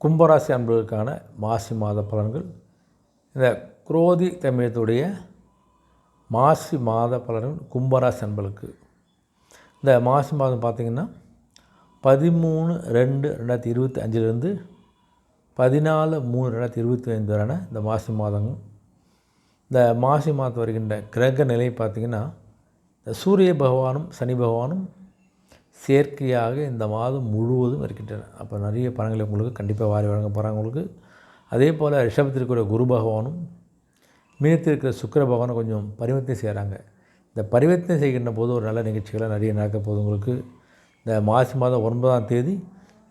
கும்பராசி அன்பர்களுக்கான மாசி மாத பலன்கள். இந்த குரோதி தமிழத்துடைய மாசி மாத பலன்கள் கும்பராசி அன்பர்களுக்கு. இந்த மாசி மாதம் பார்த்திங்கன்னா பதிமூணு ரெண்டு ரெண்டாயிரத்தி இருபத்தி அஞ்சுலேருந்து பதினாலு மூணு ரெண்டாயிரத்தி இருபத்தி ஐந்து வரையான இந்த மாசி மாதம் இந்த மாசி மாதம் வருகின்ற கிரக நிலை பார்த்திங்கன்னா இந்த சூரிய பகவானும் சனி பகவானும் செயற்கையாக இந்த மாதம் முழுவதும் இருக்கின்றன. அப்போ நிறைய பணங்களை உங்களுக்கு கண்டிப்பாக வாரி வழங்க போகிறாங்க உங்களுக்கு. அதே போல் ரிஷபத்திற்குரிய குரு பகவானும் மீனத்திற்கிற சுக்கர சுக்கிர பகவானும் கொஞ்சம் பரிவர்த்தனை செய்கிறாங்க இந்த பரிவர்த்தனை செய்கின்ற போது ஒரு நல்ல நிகழ்ச்சிகளாக நிறைய நடக்க போகுது உங்களுக்கு. இந்த மாசி மாதம் ஒன்பதாம் தேதி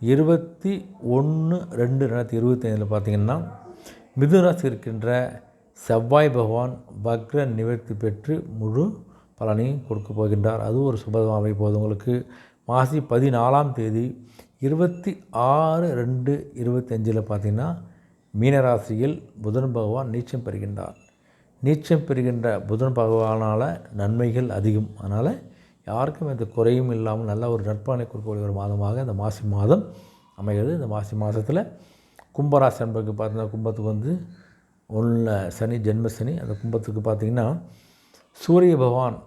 இருபத்தி ஒன்று ரெண்டு ரெண்டாயிரத்தி இருபத்தைந்தில் பார்த்தீங்கன்னா மிதுராசி இருக்கின்ற செவ்வாய் பகவான் வக்ர நிவர்த்தி பெற்று முழு பலனையும் கொடுக்க போகின்றார். அது ஒரு சுபதமாக போகுது உங்களுக்கு. மாசி பதினாலாம் தேதி இருபத்தி ஆறு ரெண்டு இருபத்தஞ்சில் பார்த்தீங்கன்னா மீனராசியில் புதன் பகவான் நீச்சம் பெறுகின்றார். நீச்சம் பெறுகின்ற புதன் பகவானால் நன்மைகள் அதிகம். அதனால் யாருக்கும் எந்த குறையும் இல்லாமல் நல்ல ஒரு நட்பானை கொடுக்கக்கூடிய ஒரு மாதமாக இந்த மாசி மாதம் அமைகிறது. இந்த மாசி மாதத்தில் கும்பராசி என்பதுக்கு பார்த்தீங்கன்னா கும்பத்துக்கு வந்து ஒன்று சனி ஜென்ம சனி. அந்த கும்பத்துக்கு பார்த்திங்கன்னா சூரிய பகவான்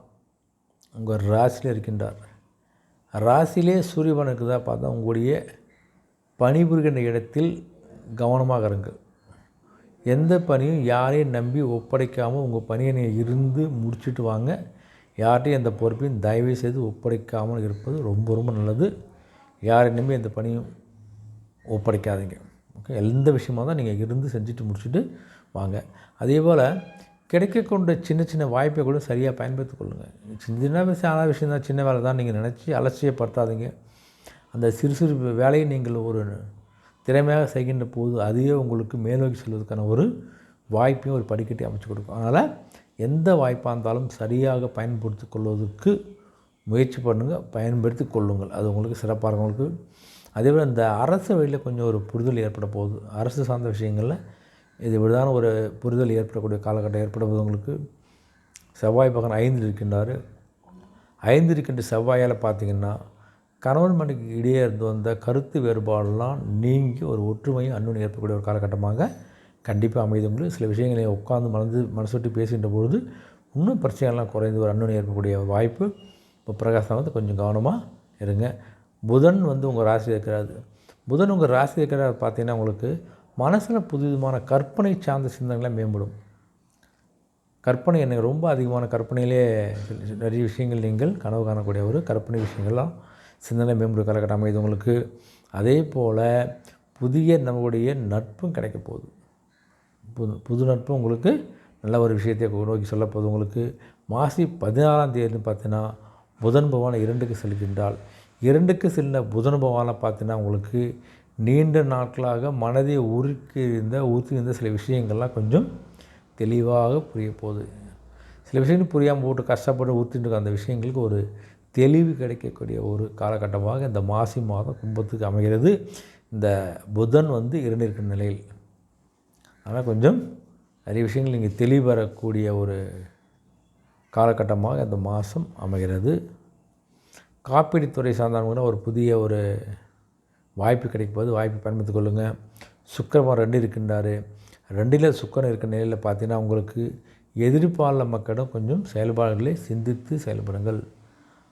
உங்கள் ராசியில் இருக்கின்றார். ராசியிலே சூரிய இருக்குதா பார்த்தா உங்களுடைய பணிபுரிகின்ற இடத்தில் கவனமாக இருங்கள் எந்த பணியும் யாரையும் நம்பி ஒப்படைக்காமல் உங்கள் பணியை நீங்கள் இருந்து முடிச்சுட்டு வாங்க. யார்கிட்டையும் எந்த பொறுப்பையும் தயவு செய்து ஒப்படைக்காமல் இருப்பது ரொம்ப ரொம்ப நல்லது. யாரை நம்பி எந்த பணியும் ஒப்படைக்காதீங்க. ஓகே? எந்த விஷயமாக தான் நீங்கள் இருந்து செஞ்சுட்டு முடிச்சுட்டு வாங்க. அதே போல் கிடைக்கக்கொண்ட சின்ன சின்ன வாய்ப்பை கூட சரியாக பயன்படுத்தி கொள்ளுங்கள் சின்ன விஷயம் ஆன விஷயம் தான் சின்ன வேலை தான் நீங்கள் நினச்சி அலட்சியப்படுத்தாதீங்க. அந்த சிறு சிறு வேலையை நீங்கள் ஒரு திறமையாக செய்கின்ற போது அதுவே உங்களுக்கு மேலோக்கி செல்வதற்கான ஒரு வாய்ப்பையும் ஒரு படிக்கட்டி அமைச்சு கொடுக்கும். அதனால் எந்த வாய்ப்பாக இருந்தாலும் சரியாக பயன்படுத்தி கொள்வதற்கு முயற்சி பண்ணுங்கள் பயன்படுத்தி கொள்ளுங்கள். அது உங்களுக்கு சிறப்பாக இருக்கும். உங்களுக்கு அதேபோல் இந்த அரசு வழியில் கொஞ்சம் ஒரு புரிதல் ஏற்பட போகுது. அரசு சார்ந்த விஷயங்களில் இது இப்படிதான் ஒரு புரிதல் ஏற்படக்கூடிய காலகட்டம் ஏற்பட உங்களுக்கு செவ்வாய் பகன் ஐந்தில் இருக்கின்றார். ஐந்து இருக்கின்ற செவ்வாயால் பார்த்தீங்கன்னா கணவன் மனைக்கு இடையே இருந்து வந்த கருத்து வேறுபாடெல்லாம் நீங்கி ஒரு ஒற்றுமையும் அன்பும் ஏற்படக்கூடிய ஒரு காலகட்டமாக கண்டிப்பாக அமைது உங்களுக்கு சில விஷயங்களை உட்காந்து மனது மனசு விட்டு பேசுகின்ற பொழுது இன்னும் பிரச்சனைகள்லாம் குறைந்து ஒரு அன்பும் ஏற்படக்கூடிய வாய்ப்பு இப்போ பிரகாசம் வந்து கொஞ்சம் கவனமாக இருங்க. புதன் வந்து உங்கள் ராசி இருக்கிறாரு. புதன் உங்கள் ராசி இருக்கிறார் பார்த்தீங்கன்னா உங்களுக்கு மனசில் புதுவிதமான கற்பனை சார்ந்த சிந்தனைகளை மேம்படும். கற்பனை எனக்கு ரொம்ப அதிகமான கற்பனையிலே நிறைய விஷயங்கள் நீங்கள் கனவு காணக்கூடிய ஒரு கற்பனை விஷயங்கள்லாம் சிந்தனை மேம்படும் காலகட்டம் அமைது உங்களுக்கு. அதே போல் புதிய நம்மளுடைய நட்பும் கிடைக்க போகுது. புது புது நட்பும் உங்களுக்கு நல்ல ஒரு விஷயத்தை நோக்கி சொல்ல போகுது உங்களுக்கு. மாசி பதினாலாம் தேதி பார்த்தீங்கன்னா புதன் பகவான் இரண்டுக்கு செல்கின்றால் இரண்டுக்கு செல்ல புதன் பகவானை பார்த்தீங்கன்னா உங்களுக்கு நீண்ட நாட்களாக மனதை உருக்கி இருந்த ஊற்றி இருந்த சில விஷயங்கள்லாம் கொஞ்சம் தெளிவாக புரிய போகுது. சில விஷயங்கள் புரியாமல் போட்டு கஷ்டப்பட்டு ஊற்றிட்டு அந்த விஷயங்களுக்கு ஒரு தெளிவு கிடைக்கக்கூடிய ஒரு காலகட்டமாக இந்த மாசி மாதம் கும்பத்துக்கு அமைகிறது. இந்த புதன் வந்து இரண்டு நிலையில். ஆனால் கொஞ்சம் நிறைய விஷயங்கள் இங்கே தெளிவரக்கூடிய ஒரு காலகட்டமாக இந்த மாதம் அமைகிறது. காப்பீடுத்துறை சார்ந்தவங்க ஒரு புதிய ஒரு வாய்ப்பு கிடைக்கும்போது வாய்ப்பு பயன்படுத்திக் கொள்ளுங்கள் சுக்கரமாக ரெண்டு இருக்கின்றார். ரெண்டில் சுக்கரம் இருக்கிற நிலையில் பார்த்தீங்கன்னா உங்களுக்கு எதிர்ப்பாள மக்களிடம் கொஞ்சம் செயல்பாடுகளை சிந்தித்து செயல்படுங்கள்.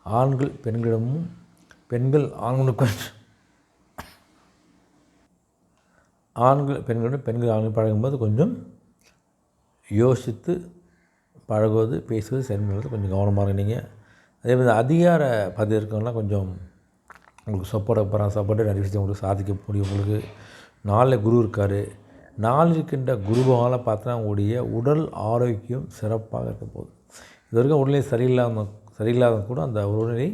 ஆண்கள் பெண்களிடமும் பெண்கள் ஆண்களுக்கு கொஞ்சம் ஆண்கள் பெண்களிடம் பெண்கள் ஆண்கள் பழகும்போது கொஞ்சம் யோசித்து பழகுவது பேசுவது செயல்படுவது கொஞ்சம் கவனமாக இருந்தீங்க அதே மாதிரி அதிகார பதவி இருக்கவங்களாம் கொஞ்சம் உங்களுக்கு சப்போர்ட் போகிறாங்க சப்போர்ட்டு நிறைய விஷயம் உங்களுக்கு சாதிக்க முடியும். உங்களுக்கு நாளில் குரு இருக்கார். நாள் இருக்கின்ற குருவால் பார்த்தா உங்களுடைய உடல் ஆரோக்கியம் சிறப்பாக இருக்க போகுது. இது வரைக்கும் உடல்நிலை சரியில்லாத சரியில்லாத கூட அந்த உடல்நிலை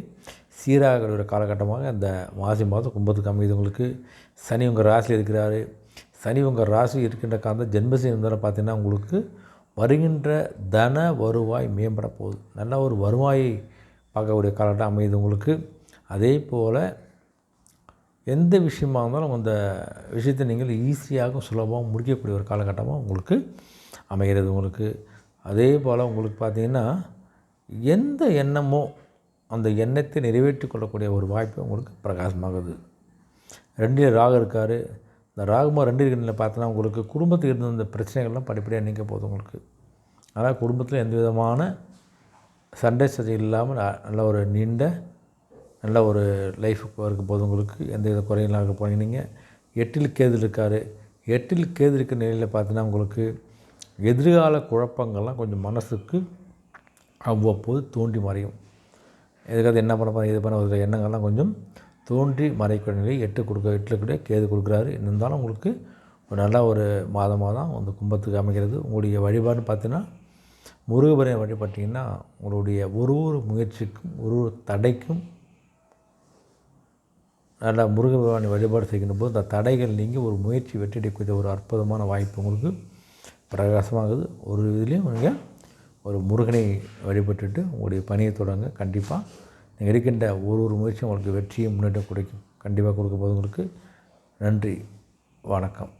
சீராக ஒரு காலகட்டமாக அந்த மாசி மாதம் கும்பத்துக்கு அமைது உங்களுக்கு. சனி உங்கள் ராசியில் இருக்கிறார். சனி உங்கள் ராசி இருக்கின்ற காந்த ஜென்மசனி இருந்தாலும் பார்த்தீங்கன்னா உங்களுக்கு வருகின்ற தன வருவாய் மேம்பட போகுது. நல்ல ஒரு வருவாயை பார்க்கக்கூடிய காலகட்டம் அமையுது உங்களுக்கு. அதே போல் எந்த விஷயமா இருந்தாலும் அந்த விஷயத்தை நீங்கள் ஈஸியாக சுலபமாக முடிக்கக்கூடிய ஒரு காலகட்டமாக உங்களுக்கு அமைகிறது உங்களுக்கு. அதே போல் உங்களுக்கு பார்த்திங்கன்னா எந்த எண்ணமோ அந்த எண்ணத்தை நிறைவேற்றி கொள்ளக்கூடிய ஒரு வாய்ப்பு உங்களுக்கு பிரகாசமாகுது. ரெண்டில் ராக இருக்கார். இந்த ராகுமார் ரெண்டு இருக்கிற பார்த்தோன்னா உங்களுக்கு குடும்பத்துக்கு இருந்த அந்த பிரச்சனைகள்லாம் படிப்படியாக நீங்க போகுது உங்களுக்கு. அதனால் குடும்பத்தில் எந்த விதமான சண்டை சதி இல்லாமல் நல்ல ஒரு நீண்ட நல்ல ஒரு லைஃபுக்கு இருக்க போது உங்களுக்கு எந்த வித குறையும் இல்லாமல் இருக்க போகிறீங்க நீங்கள் எட்டில் கேது இருக்கார். எட்டில் கேது இருக்கிற நிலையில் பார்த்தீங்கன்னா உங்களுக்கு எதிர்கால குழப்பங்கள்லாம் கொஞ்சம் மனசுக்கு அவ்வப்போது தோன்றி மறையும். எதுக்காவது என்ன பண்ண போகிறேன் இது பண்ண ஒரு எண்ணங்கள்லாம் கொஞ்சம் தோன்றி மறைக்கூடிய நிலை எட்டு கொடுக்க எட்டில் கூட கேது கொடுக்குறாரு. இருந்தாலும் உங்களுக்கு ஒரு நல்ல ஒரு மாதமாக தான் அந்த கும்பத்துக்கு அமைகிறது. உங்களுடைய வழிபாடுன்னு பார்த்தீங்கன்னா முருகபுரை வழிபட்டிங்கன்னா உங்களுடைய ஒரு ஒரு முயற்சிக்கும் ஒரு ஒரு தடைக்கும் நல்லா முருகபெருமானை வழிபாடு செய்கின்ற போது அந்த தடைகள் நீங்கள் ஒரு முயற்சி வெற்றியடைக்கூடிய ஒரு அற்புதமான வாய்ப்பு உங்களுக்கு பிரகாசமாகுது. ஒரு இதுலேயும் நீங்கள் ஒரு முருகனை வழிபட்டுட்டு உங்களுடைய பணியை தொடங்க கண்டிப்பாக நீங்கள் இருக்கின்ற ஒரு ஒரு முயற்சியும் உங்களுக்கு வெற்றியை முன்னேற்றம் கிடைக்கும் கண்டிப்பாக கொடுக்க போது உங்களுக்கு நன்றி வணக்கம்.